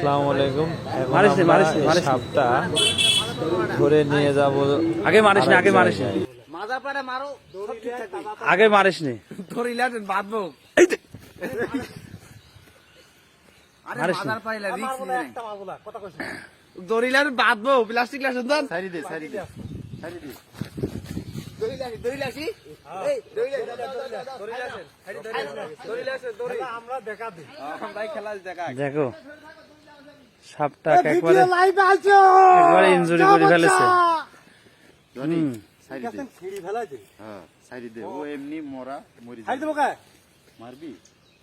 আসসালামু আলাইকুম মারিস নি, মারিস নি, মারিস সাপটা ধরে নিয়ে যাব আগে মারিস নি, আগে মারিস নি। মাজা পারে মারো আগে মারিস নি ধরিলা বাঁধবো আরে। মাজার পাইলা রিক্স নেই দড়িলা বাঁধবো প্লাস্টিক দেন সাইডে দে সাইডে দে সাইডে দে দড়িলা দড়িলা কি এই দড়িলা দড়িলা দড়িলা আমরা দেখা দিই আমরা খেলা দেখা দেখো সাপটা একবারে একবারে ইনজুরি করে ফেলেছে। জনি হুম। সাইডে দে। হ্যাঁ সাইডে দে। ও এমনি মরা মরি দেবো কায় মারবি?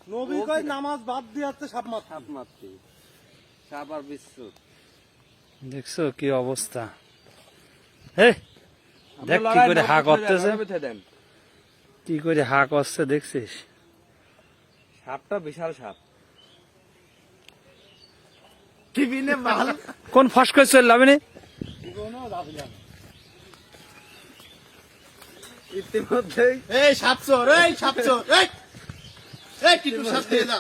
নবী কয় নামাজ বাদ দিয়ে সাপ সাপ মারতে। সাপ আর বিশ্ব। দেখছ কি অবস্থা? হে! দেখ কি করে হা করতেছে। কি করে হা করছে দেখছিস? সাপটা বিশাল সাপ। টিফিনে মাল। কোন ফস করে ইতিমধ্যেই এই এই এই এই টিটু সাপ দিয়ে যা।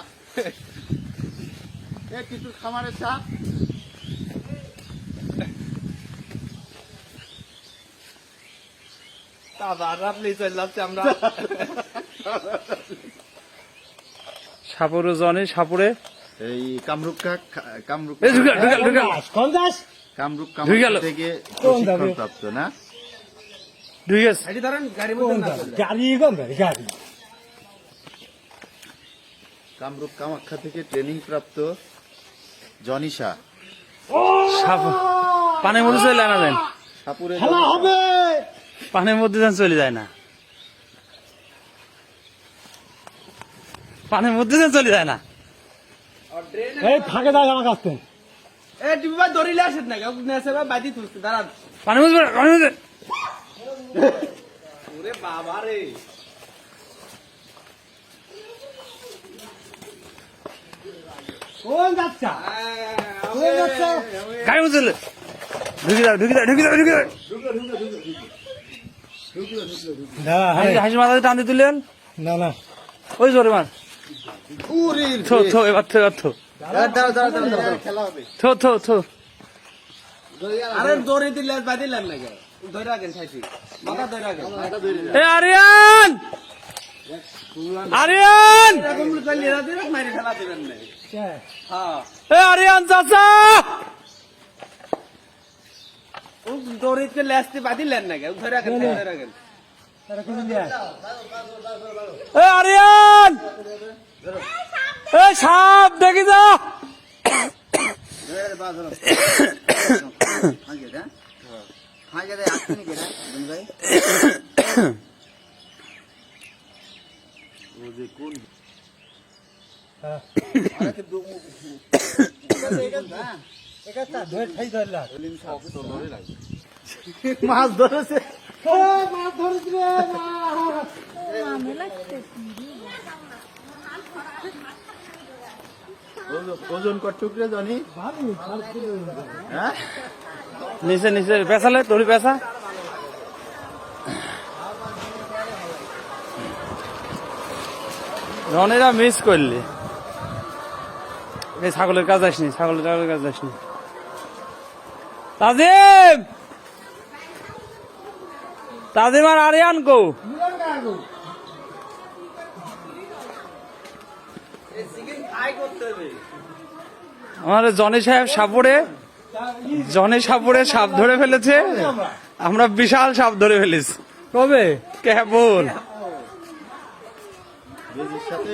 এই খামারের সাপ। সাপুরে জনে সাপুরে। এই কামরূপ কামরূপ কামরূপ কামরূপ থেকে প্রশিক্ষণ প্রাপ্ত না। গাড়ি। গাড়ি কামরূপ কামাখ্যা থেকে ট্রেনিং প্রাপ্ত জনিশা সাপ পানির মধ্যে চলে যায় না দেন? সাপুরে হবে! পানির মধ্যে যেন চলে যায় না। পানির মধ্যে যেন চলে যায় না। এই ফাঁকে দাস আমার কাছ থেকে। এ টিভি ভাই দড়িলে আসেন না কেউ নেছে ভাই তুলছে দাঁড়ান। পানির মধ্যে পড়ে, পানির ওরে বাবা রে। কোন যাচ্ছা কোন যাচ্ছা গায়ে মধ্যে চলে দাও ঢুকে দাও ঢুকে দাও ঢুকে দাও হাসি- মাথা টান দিয়ে তুলেন না না। ওই জোরে মার থো থো এবার থো এবার থো থো থো থো। আরে দড়ি দিলে বাদিলেন না ধরে রাখেন খাইছি। মাথা ধরে রাখেন এ আরিয়ান! আরিয়ান! এরকম করলে এরা দিলে মারি ফেলা দিবেন না হ্যাঁ। এ আরিয়ান চাচা! ও দড়িতে লেসতে বাদিলেন না ধরে রাখেন ধরে রাখেন। তারা কোন দিয়া এ আরিয়ান এ সাপ দেখি যা হাগে দে হাগে দে আসনি কে রে বন্ধু ভাই ও যে কোন একটা ধরে ঠাই ধরলা মাছ ধরেছে। ও মাছ ধরিস রে মাছ ওজন- কটুক রে জনি। হ্যাঁ? নিচে নিচে পেছালে তোর পেছা রনেরা মিস করলি। এই ছাগলের কাজ আসনি ছাগলের ছাগলের কাজ আসনি। তাজিম! তাজিম আর আরিয়ান কো? আমার জনি সাহেব সাপড়ে জনি সাপড়ে সাপ ধরে ফেলেছে আমরা বিশাল সাপ ধরে ফেলেছি কবে কেবল সাথে